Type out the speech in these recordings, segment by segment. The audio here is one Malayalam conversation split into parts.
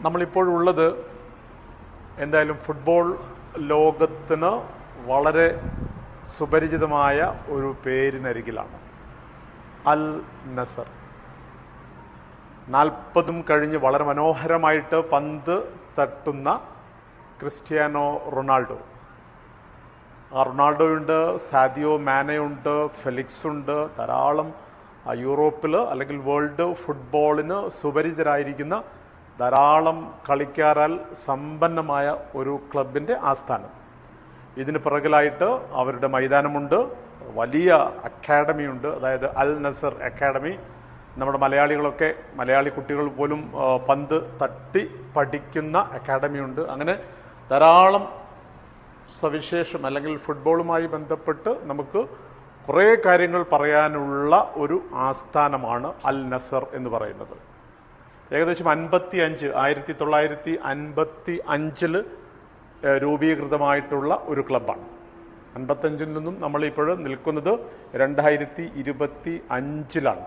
നമ്മളിപ്പോഴുള്ളത് എന്തായാലും ഫുട്ബോൾ ലോകത്തിന് വളരെ സുപരിചിതമായ ഒരു പേരിനരികിലാണ്. അൽ നസർ. നാൽപ്പതും കഴിഞ്ഞ് വളരെ മനോഹരമായിട്ട് പന്ത് തട്ടുന്ന ക്രിസ്ത്യാനോ റൊണാൾഡോ. ആ റൊണാൾഡോയുണ്ട് സാദിയോ മാനയുണ്ട് ഫെലിക്സ് ഉണ്ട് ധാരാളം യൂറോപ്പിൽ അല്ലെങ്കിൽ വേൾഡ് ഫുട്ബോളിന് സുപരിചിതരായിരിക്കുന്ന ധാരാളം കളിക്കാരാൽ സമ്പന്നമായ ഒരു ക്ലബിന്റെ ആസ്ഥാനം. ഇതിന് പിറകിലായിട്ട് അവരുടെ മൈതാനമുണ്ട്. വലിയ അക്കാഡമിയുണ്ട്. അതായത് അൽ നസർ അക്കാഡമി. നമ്മുടെ മലയാളികളൊക്കെ മലയാളി കുട്ടികൾ പോലും പന്ത് തട്ടി പഠിക്കുന്ന അക്കാഡമിയുണ്ട്. അങ്ങനെ ധാരാളം സവിശേഷം അല്ലെങ്കിൽ ഫുട്ബോളുമായി ബന്ധപ്പെട്ട് നമുക്ക് കുറേ കാര്യങ്ങൾ പറയാനുള്ള ഒരു ആസ്ഥാനമാണ് അൽ നസർ എന്ന് പറയുന്നത്. ഏകദേശം അൻപത്തി അഞ്ച് ആയിരത്തി തൊള്ളായിരത്തി അൻപത്തി അഞ്ചിൽ രൂപീകൃതമായിട്ടുള്ള ഒരു ക്ലബ്ബാണ്. അൻപത്തഞ്ചിൽ നിന്നും നമ്മളിപ്പോൾ നിൽക്കുന്നത് രണ്ടായിരത്തി ഇരുപത്തി അഞ്ചിലാണ്.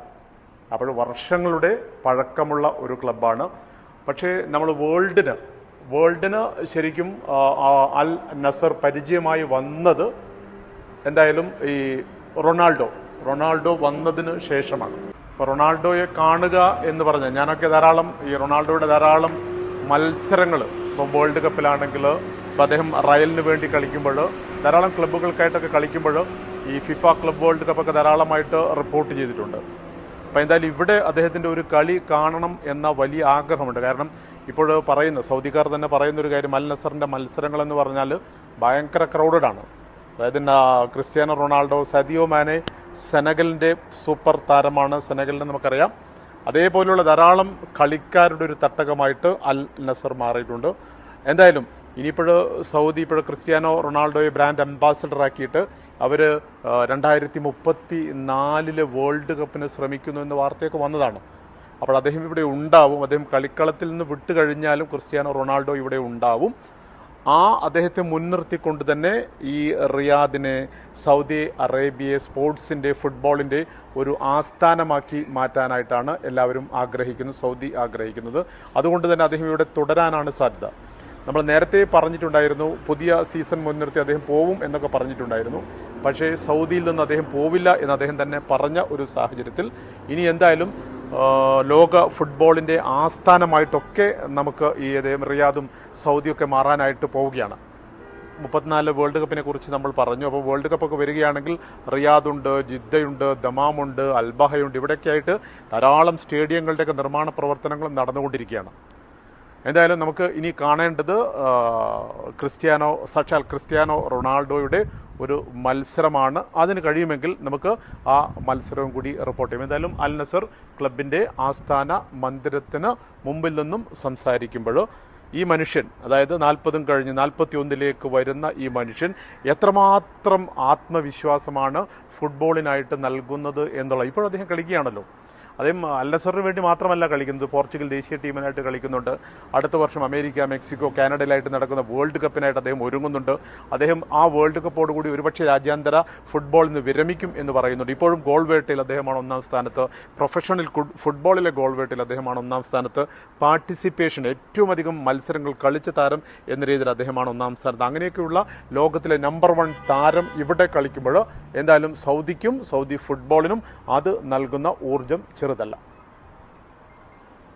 അപ്പോൾ വർഷങ്ങളുടെ പഴക്കമുള്ള ഒരു ക്ലബ്ബാണ്. പക്ഷേ നമ്മൾ വേൾഡിന് വേൾഡിന് ശരിക്കും അൽ നസർ പരിചയമായി വന്നത് എന്തായാലും ഈ റൊണാൾഡോ റൊണാൾഡോ വന്നതിന് ശേഷമാണ്. അപ്പോൾ റൊണാൾഡോയെ കാണുക എന്ന് പറഞ്ഞാൽ ഞാനൊക്കെ ധാരാളം ഈ റൊണാൾഡോയുടെ ധാരാളം മത്സരങ്ങൾ ഇപ്പം വേൾഡ് കപ്പിലാണെങ്കിൽ ഇപ്പം അദ്ദേഹം റയലിന് വേണ്ടി കളിക്കുമ്പോൾ ധാരാളം ക്ലബ്ബുകൾക്കായിട്ടൊക്കെ കളിക്കുമ്പോൾ ഈ ഫിഫ ക്ലബ് വേൾഡ് കപ്പൊക്കെ ധാരാളമായിട്ട് റിപ്പോർട്ട് ചെയ്തിട്ടുണ്ട്. അപ്പം എന്തായാലും ഇവിടെ അദ്ദേഹത്തിന്റെ ഒരു കളി കാണണം എന്ന വലിയ ആഗ്രഹമുണ്ട്. കാരണം ഇപ്പോൾ പറയുന്ന സൗദിക്കാർ തന്നെ പറയുന്ന ഒരു കാര്യം അൽ നസറിന്റെ മത്സരങ്ങളെന്ന് പറഞ്ഞാൽ ഭയങ്കര ക്രൗഡഡ് ആണ്. അതായത് ക്രിസ്ത്യാനോ റൊണാൾഡോ സദിയോ മാനെ സെനഗലിന്റെ സൂപ്പർ താരമാണ് സെനഗലിനെ നമുക്കറിയാം. അതേപോലെയുള്ള ധാരാളം കളിക്കാരുടെ ഒരു തട്ടകമായിട്ട് അൽ നസർ മാറിയിട്ടുണ്ട്. എന്തായാലും ഇനിയിപ്പോൾ സൗദി ഇപ്പോൾ ക്രിസ്ത്യാനോ റൊണാൾഡോയെ ബ്രാൻഡ് അംബാസഡർ ആക്കിയിട്ട് അവർ രണ്ടായിരത്തി മുപ്പത്തി നാലിൽ വേൾഡ് കപ്പിന് ശ്രമിക്കുന്നു എന്ന വാർത്തയൊക്കെ വന്നതാണ്. അപ്പോൾ അദ്ദേഹം ഇവിടെ ഉണ്ടാവും. അദ്ദേഹം കളിക്കളത്തിൽ നിന്ന് വിട്ടുകഴിഞ്ഞാലും ക്രിസ്ത്യാനോ റൊണാൾഡോ ഇവിടെ ഉണ്ടാവും. ആ അദ്ദേഹത്തെ മുൻനിർത്തിക്കൊണ്ട് തന്നെ ഈ റിയാദിനെ സൗദി അറേബ്യയെ സ്പോർട്സിന്റെ ഫുട്ബോളിന്റെ ഒരു ആസ്ഥാനമാക്കി മാറ്റാനായിട്ടാണ് എല്ലാവരും ആഗ്രഹിക്കുന്നത് സൗദി ആഗ്രഹിക്കുന്നത്. അതുകൊണ്ട് തന്നെ അദ്ദേഹം ഇവിടെ തുടരാനാണ് സാധ്യത. നമ്മൾ നേരത്തെ പറഞ്ഞിട്ടുണ്ടായിരുന്നു പുതിയ സീസൺ മുൻനിർത്തി അദ്ദേഹം പോവും എന്നൊക്കെ പറഞ്ഞിട്ടുണ്ടായിരുന്നു. പക്ഷേ സൗദിയിൽ നിന്ന് അദ്ദേഹം പോവില്ല എന്ന് അദ്ദേഹം തന്നെ പറഞ്ഞ ഒരു സാഹചര്യത്തിൽ ഇനി എന്തായാലും ലോക ഫുട്ബോളിന്റെ ആസ്ഥാനമായിട്ടൊക്കെ നമുക്ക് ഈ റിയാദും സൗദിയൊക്കെ മാറാനായിട്ട് പോവുകയാണ്. മുപ്പത്തിനാല് വേൾഡ് കപ്പിനെ കുറിച്ച് നമ്മൾ പറഞ്ഞു. അപ്പോൾ വേൾഡ് കപ്പൊക്കെ വരികയാണെങ്കിൽ റിയാദുണ്ട് ജിദ്ദയുണ്ട് ദമാമുണ്ട് അൽബഹയുണ്ട്. ഇവിടെയൊക്കെ ആയിട്ട് ധാരാളം സ്റ്റേഡിയങ്ങളുടെയൊക്കെ നിർമ്മാണ പ്രവർത്തനങ്ങൾ നടന്നുകൊണ്ടിരിക്കുകയാണ്. എന്തായാലും നമുക്ക് ഇനി കാണേണ്ടത് ക്രിസ്ത്യാനോ സാക്ഷാൽ ക്രിസ്ത്യാനോ റൊണാൾഡോയുടെ ഒരു മത്സരമാണ്. അതിന് കഴിയുമെങ്കിൽ നമുക്ക് ആ മത്സരവും കൂടി റിപ്പോർട്ട് ചെയ്യും. എന്തായാലും അൽ നസർ ക്ലബിന്റെ ആസ്ഥാന മന്ദിരത്തിന് മുമ്പിൽ നിന്നും സംസാരിക്കുമ്പോൾ ഈ മനുഷ്യൻ അതായത് നാൽപ്പതും കഴിഞ്ഞ് നാൽപ്പത്തി ഒന്നിലേക്ക് വരുന്ന ഈ മനുഷ്യൻ എത്രമാത്രം ആത്മവിശ്വാസമാണ് ഫുട്ബോളിനായിട്ട് നൽകുന്നത് എന്നുള്ള ഇപ്പോൾ അദ്ദേഹം കളിക്കുകയാണല്ലോ. അദ്ദേഹം അല്ലസറിന് വേണ്ടി മാത്രമല്ല കളിക്കുന്നത്. പോർച്ചുഗൽ ദേശീയ ടീമിനായിട്ട് കളിക്കുന്നുണ്ട്. അടുത്ത വർഷം അമേരിക്ക മെക്സിക്കോ കാനഡയിലായിട്ട് നടക്കുന്ന വേൾഡ് കപ്പിനായിട്ട് അദ്ദേഹം ഒരുങ്ങുന്നുണ്ട്. അദ്ദേഹം ആ വേൾഡ് കപ്പോടുകൂടി ഒരുപക്ഷെ രാജ്യാന്തര ഫുട്ബോളിൽ നിന്ന് വിരമിക്കും എന്ന് പറയുന്നുണ്ട്. ഇപ്പോഴും ഗോൾ വേട്ടയിൽ അദ്ദേഹമാണ് ഒന്നാം സ്ഥാനത്ത്. പ്രൊഫഷണൽ ഫുട്ബോളിലെ ഗോൾ വേട്ടയിൽ അദ്ദേഹമാണ് ഒന്നാം സ്ഥാനത്ത്. പാർട്ടിസിപ്പേഷൻ ഏറ്റവും അധികം മത്സരങ്ങൾ കളിച്ച താരം എന്ന രീതിയിൽ അദ്ദേഹമാണ് ഒന്നാം സ്ഥാനത്ത്. അങ്ങനെയൊക്കെയുള്ള ലോകത്തിലെ നമ്പർ വൺ താരം ഇവിടെ കളിക്കുമ്പോൾ എന്തായാലും സൗദിക്കും സൗദി ഫുട്ബോളിനും അത് നൽകുന്ന ഊർജം ಸಿರೋದಲ್ಲ